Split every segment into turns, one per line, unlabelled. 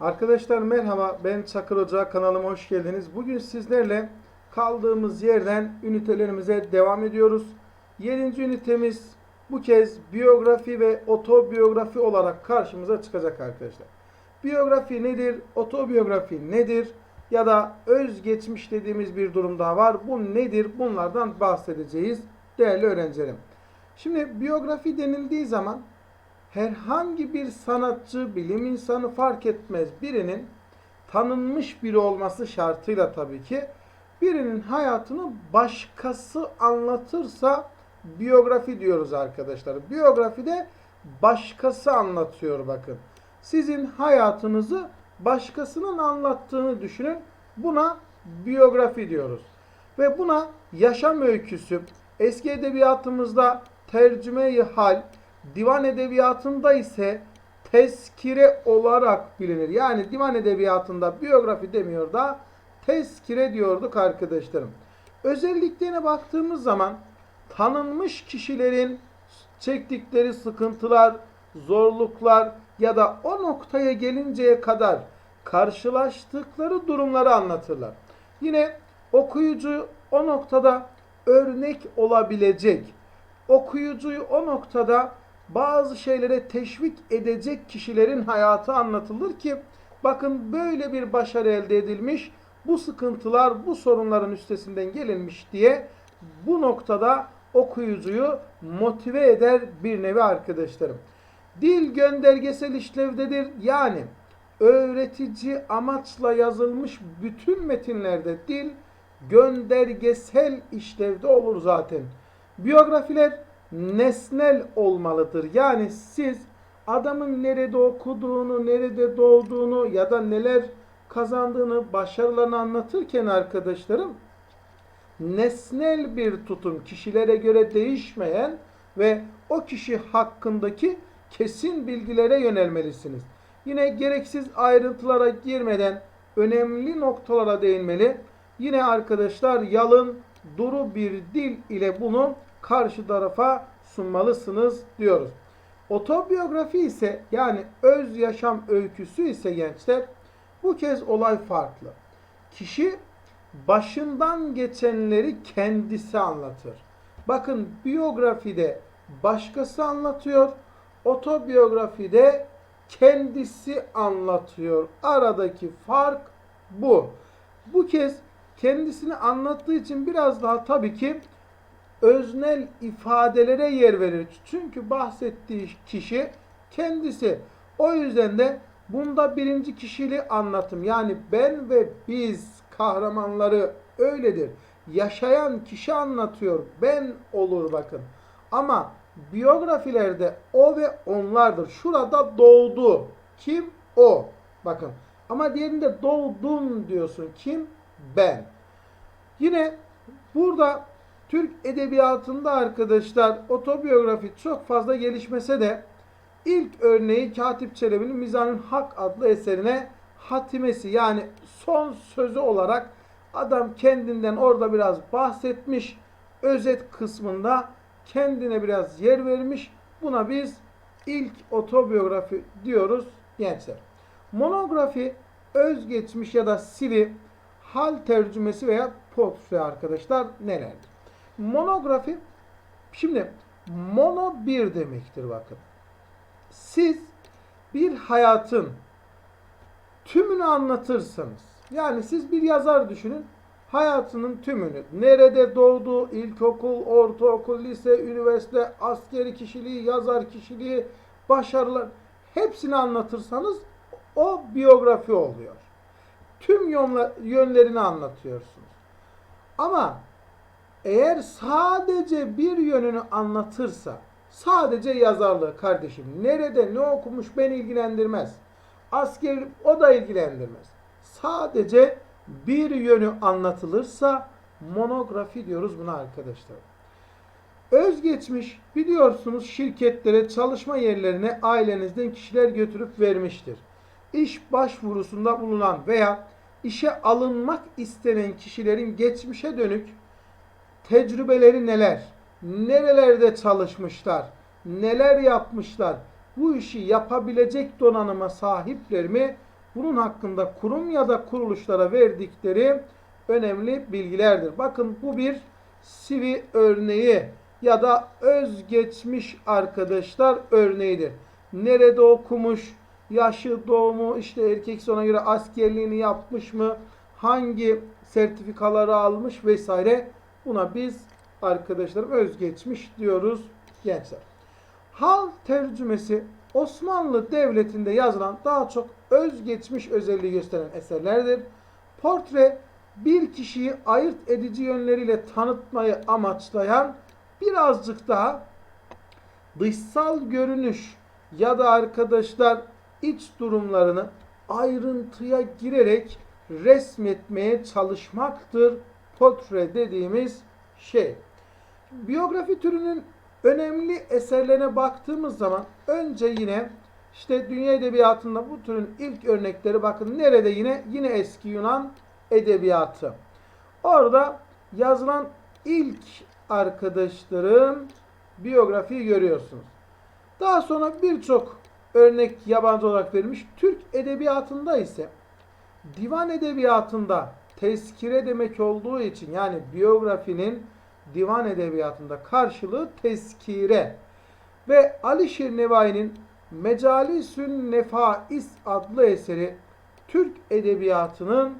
Arkadaşlar merhaba ben Çakır Hoca kanalıma hoş geldiniz. Bugün sizlerle kaldığımız yerden ünitelerimize devam ediyoruz. 7. ünitemiz bu kez biyografi ve otobiyografi olarak karşımıza çıkacak arkadaşlar. Biyografi nedir? Otobiyografi nedir? Ya da özgeçmiş dediğimiz bir durum daha var. Bu nedir? Bunlardan bahsedeceğiz değerli öğrencilerim. Şimdi biyografi denildiği zaman herhangi bir sanatçı, bilim insanı fark etmez birinin tanınmış biri olması şartıyla tabii ki birinin hayatını başkası anlatırsa biyografi diyoruz arkadaşlar. Biyografi de başkası anlatıyor bakın. Sizin hayatınızı başkasının anlattığını düşünün. Buna biyografi diyoruz. Ve buna yaşam öyküsü, eski edebiyatımızda tercüme-i hal, divan edebiyatında ise tezkire olarak bilinir. Yani divan edebiyatında biyografi demiyor da tezkire diyorduk arkadaşlarım. Özelliklerine baktığımız zaman tanınmış kişilerin çektikleri sıkıntılar, zorluklar ya da o noktaya gelinceye kadar karşılaştıkları durumları anlatırlar. Yine okuyucu o noktada örnek olabilecek, okuyucuyu o noktada bazı şeylere teşvik edecek kişilerin hayatı anlatılır ki bakın böyle bir başarı elde edilmiş, bu sıkıntılar, bu sorunların üstesinden gelinmiş diye bu noktada okuyucuyu motive eder bir nevi arkadaşlarım. Dil göndergesel işlevdedir. Yani öğretici amaçla yazılmış bütün metinlerde dil göndergesel işlevde olur zaten. Biyografiler nesnel olmalıdır. Yani siz adamın nerede okuduğunu, nerede doğduğunu ya da neler kazandığını, başarılarını anlatırken arkadaşlarım nesnel bir tutum, kişilere göre değişmeyen ve o kişi hakkındaki kesin bilgilere yönelmelisiniz. Yine gereksiz ayrıntılara girmeden önemli noktalara değinmeli. Yine arkadaşlar yalın, duru bir dil ile bunu karşı tarafa sunmalısınız diyoruz. Otobiyografi ise yani öz yaşam öyküsü ise gençler bu kez olay farklı. Kişi başından geçenleri kendisi anlatır. Bakın biyografide başkası anlatıyor, otobiyografide kendisi anlatıyor. Aradaki fark bu. Bu kez kendisini anlattığı için biraz daha tabii ki öznel ifadelere yer verir. Çünkü bahsettiği kişi kendisi. O yüzden de bunda birinci kişili anlatım yani ben ve biz kahramanları öyledir. Yaşayan kişi anlatıyor. Ben olur bakın. Ama biyografilerde o ve onlardır. Şurada doğdu. Kim? O. Bakın. Ama diğerinde doğdun diyorsun. Kim? Ben. Yine burada Türk edebiyatında arkadaşlar otobiyografi çok fazla gelişmese de ilk örneği Katip Çelebi'nin Mizanül Hak adlı eserine hatimesi yani son sözü olarak adam kendinden orada biraz bahsetmiş. Özet kısmında kendine biraz yer vermiş. Buna biz ilk otobiyografi diyoruz gençler. Monografi özgeçmiş ya da siri hal tercümesi veya portre arkadaşlar nelerdir? Monografi şimdi mono bir demektir bakın. Siz bir hayatın tümünü anlatırsanız yani siz bir yazar düşünün hayatının tümünü nerede doğdu, ilkokul, ortaokul, lise, üniversite, askeri kişiliği, yazar kişiliği, başarılar hepsini anlatırsanız o biyografi oluyor. Tüm yönlerini anlatıyorsunuz. Ama eğer sadece bir yönünü anlatırsa, sadece yazarlığı kardeşim, nerede ne okumuş beni ilgilendirmez. Asker o da ilgilendirmez. Sadece bir yönü anlatılırsa monografi diyoruz buna arkadaşlar. Özgeçmiş biliyorsunuz şirketlere, çalışma yerlerine ailenizden kişiler götürüp vermiştir. İş başvurusunda bulunan veya işe alınmak istenen kişilerin geçmişe dönük tecrübeleri neler? Nerelerde çalışmışlar? Neler yapmışlar? Bu işi yapabilecek donanıma sahipler mi? bunun hakkında kurum ya da kuruluşlara verdikleri önemli bilgilerdir. Bakın bu bir CV örneği ya da özgeçmiş arkadaşlar örneğidir. Nerede okumuş, yaşı, doğumu, işte erkek ona göre askerliğini yapmış mı, hangi sertifikaları almış vesaire buna biz arkadaşlarım özgeçmiş diyoruz gençler. Hal tercümesi Osmanlı Devleti'nde yazılan daha çok özgeçmiş özelliği gösteren eserlerdir. Portre bir kişiyi ayırt edici yönleriyle tanıtmayı amaçlayan birazcık daha dışsal görünüş ya da arkadaşlar iç durumlarını ayrıntıya girerek resmetmeye çalışmaktır portre dediğimiz şey. Biyografi türünün önemli eserlerine baktığımız zaman önce yine işte dünya edebiyatında bu türün ilk örnekleri bakın nerede yine yine eski Yunan edebiyatı. Orada yazılan ilk arkadaşlarım biyografiyi görüyorsunuz. Daha sonra birçok örnek yabancı olarak verilmiş. Türk edebiyatında ise divan edebiyatında tezkire demek olduğu için yani biyografinin divan edebiyatında karşılığı tezkire ve Alişir Nevai'nin Mecalisün Nefais adlı eseri Türk edebiyatının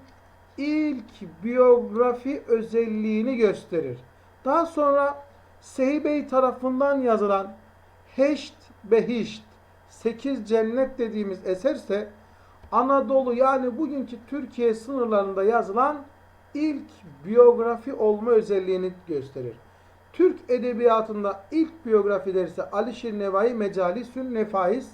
ilk biyografi özelliğini gösterir. Daha sonra Sehibey tarafından yazılan Heşt Behişt 8 Cennet dediğimiz eserse Anadolu yani bugünkü Türkiye sınırlarında yazılan ilk biyografi olma özelliğini gösterir. Türk edebiyatında ilk biyografiler ise Alişir Nevai Mecalisün Nefais,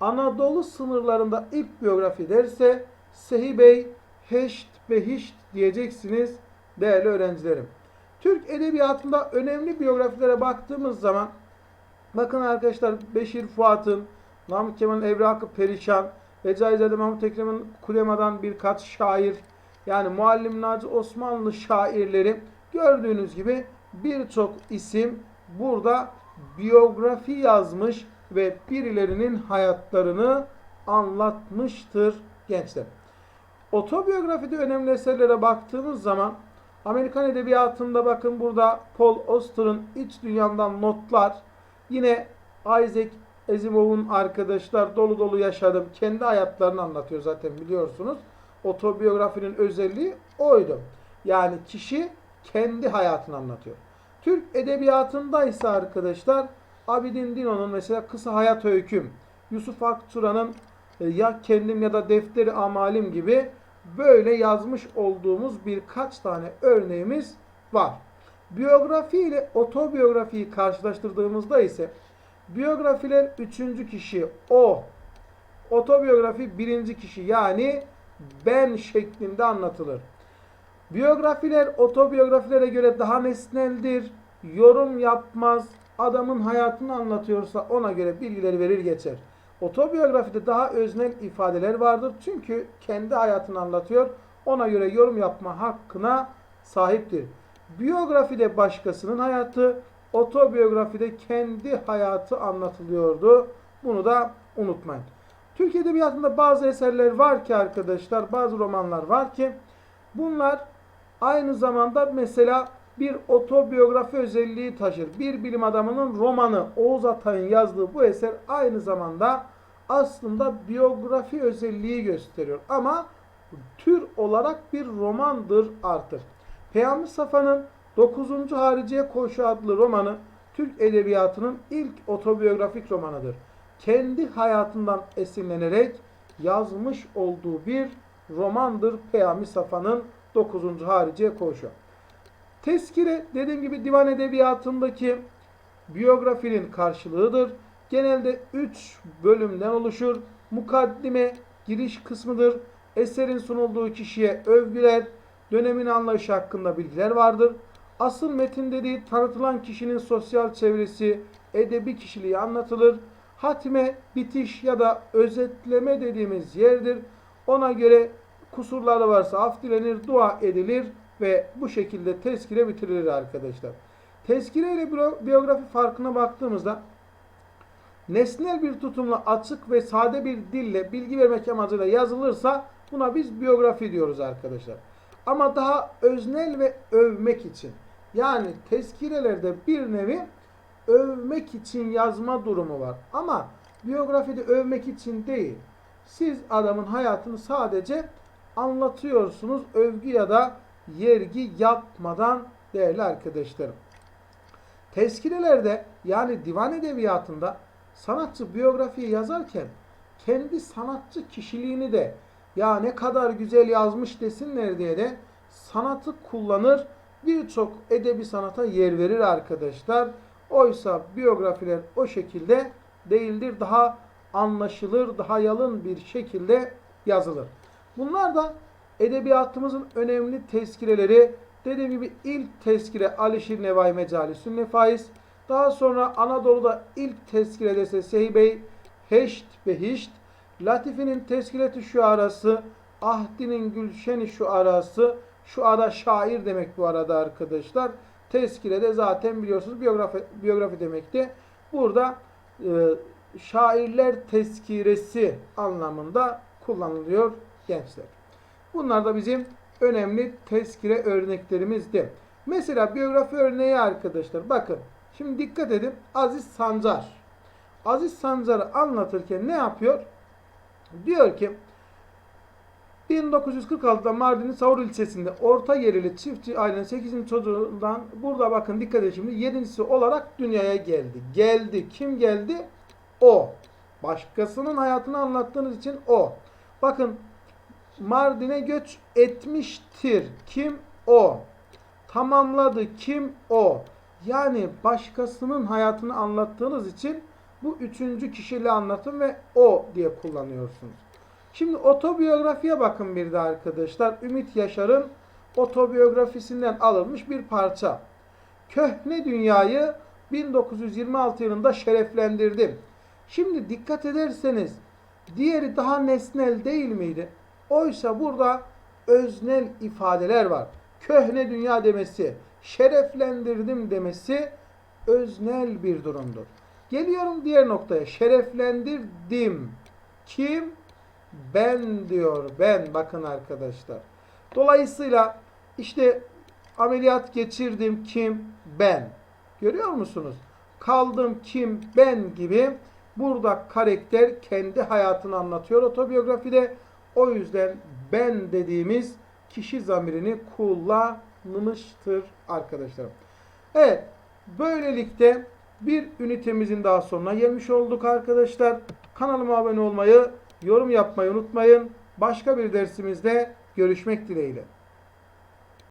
Anadolu sınırlarında ilk biyografi derse Sehibey Heşt Behişt diyeceksiniz değerli öğrencilerim. Türk edebiyatında önemli biyografilere baktığımız zaman bakın arkadaşlar Beşir Fuat'ın, Namık Kemal'in Evrakı Perişan, Recaizade Mahmut Ekrem'in Kulema'dan birkaç şair, yani Muallim Naci Osmanlı şairleri gördüğünüz gibi birçok isim burada biyografi yazmış ve birilerinin hayatlarını anlatmıştır gençler. Otobiyografide önemli eserlere baktığımız zaman Amerikan edebiyatında bakın burada Paul Auster'ın İç Dünyamdan Notlar, yine Isaac Asimov'un arkadaşlar dolu dolu yaşadım. Kendi hayatlarını anlatıyor zaten biliyorsunuz. Otobiyografinin özelliği oydu. Yani kişi kendi hayatını anlatıyor. Türk edebiyatında ise arkadaşlar Abidin Dino'nun mesela Kısa Hayat Öyküm, Yusuf Akçura'nın e, Ya Kendim ya da Defteri Amalim gibi böyle yazmış olduğumuz birkaç tane örneğimiz var. Biyografi ile otobiyografiyi karşılaştırdığımızda ise biyografiler üçüncü kişi o, otobiyografi birinci kişi yani ben şeklinde anlatılır. Biyografiler otobiyografilere göre daha nesneldir, yorum yapmaz, adamın hayatını anlatıyorsa ona göre bilgileri verir geçer. Otobiyografide daha öznel ifadeler vardır çünkü kendi hayatını anlatıyor, ona göre yorum yapma hakkına sahiptir. Biyografide başkasının hayatı, otobiyografide kendi hayatı anlatılıyordu. Bunu da unutmayın. Türk Edebiyatı'nda bazı eserler var ki arkadaşlar, bazı romanlar var ki bunlar aynı zamanda mesela bir otobiyografi özelliği taşır. Bir bilim adamının romanı Oğuz Atay'ın yazdığı bu eser aynı zamanda aslında biyografi özelliği gösteriyor. Ama tür olarak bir romandır artık. Peyami Safa'nın 9. Hariciye Koşu adlı romanı Türk Edebiyatı'nın ilk otobiyografik romanıdır. Kendi hayatından esinlenerek yazmış olduğu bir romandır Peyami Safa'nın 9. Hariciye Koşu. Tezkire dediğim gibi divan edebiyatındaki biyografinin karşılığıdır. Genelde 3 bölümden oluşur. Mukaddime giriş kısmıdır. Eserin sunulduğu kişiye övgüler, dönemin anlayışı hakkında bilgiler vardır. Asıl metin dediği tanıtılan kişinin sosyal çevresi, edebi kişiliği anlatılır. Hatime, bitiş ya da özetleme dediğimiz yerdir. Ona göre kusurları varsa af dilenir, dua edilir ve bu şekilde tezkire bitirilir arkadaşlar. Tezkire ile biyografi farkına baktığımızda nesnel bir tutumla açık ve sade bir dille bilgi vermek amacıyla yazılırsa buna biz biyografi diyoruz arkadaşlar. Ama daha öznel ve övmek için yani tezkirelerde bir nevi övmek için yazma durumu var. Ama biyografide övmek için değil. Siz adamın hayatını sadece anlatıyorsunuz övgü ya da yergi yapmadan değerli arkadaşlarım. Tezkirelerde yani divan edebiyatında sanatçı biyografiyi yazarken kendi sanatçı kişiliğini de ya ne kadar güzel yazmış desinler diye de sanatı kullanır. Birçok edebi sanata yer verir arkadaşlar. Oysa biyografiler o şekilde değildir. Daha anlaşılır, daha yalın bir şekilde yazılır. Bunlar da edebiyatımızın önemli tezkireleri. Dediğim gibi ilk tezkire Alişir Nevai Mecalisün Nefais. Daha sonra Anadolu'da ilk tezkire ise Sehibey Heşt Behişt. Latifi'nin tezkireti şu arası, Ahdi'nin Gülşeni şu arası, şu ara şair demek bu arada arkadaşlar. Tezkirede zaten biliyorsunuz biyografi, biyografi demekti. Burada e, şairler tezkiresi anlamında kullanılıyor gençler. Bunlar da bizim önemli tezkire örneklerimizdi. Mesela biyografi örneği arkadaşlar. Bakın şimdi dikkat edin. Aziz Sancar. Aziz Sancar'ı anlatırken ne yapıyor? Diyor ki 1946'da Mardin'in Savur ilçesinde orta gelirli çiftçi ailenin 8. çocuğundan burada bakın dikkat edin şimdi 7.si olarak dünyaya geldi. Geldi. Kim geldi? O. Başkasının hayatını anlattığınız için o. Bakın Mardin'e göç etmiştir. Kim? O. Tamamladı. Kim? O. Yani başkasının hayatını anlattığınız için bu üçüncü kişili anlatım ve o diye kullanıyorsunuz. Şimdi otobiyografiye bakın bir de arkadaşlar. Ümit Yaşar'ın otobiyografisinden alınmış bir parça. Köhne dünyayı 1926 yılında şereflendirdim. Şimdi dikkat ederseniz diğeri daha nesnel değil miydi? Oysa burada öznel ifadeler var. Köhne dünya demesi, şereflendirdim demesi öznel bir durumdur. Geliyorum diğer noktaya. Şereflendirdim. Kim? Ben diyor. Ben. Bakın arkadaşlar. Dolayısıyla işte ameliyat geçirdim. Kim? Ben. Görüyor musunuz? Kaldım kim? Ben gibi burada karakter kendi hayatını anlatıyor otobiyografide. O yüzden ben dediğimiz kişi zamirini kullanılmıştır arkadaşlarım. Evet. Böylelikle bir ünitemizin daha sonuna gelmiş olduk arkadaşlar. Kanalıma abone olmayı, yorum yapmayı unutmayın. Başka bir dersimizde görüşmek dileğiyle.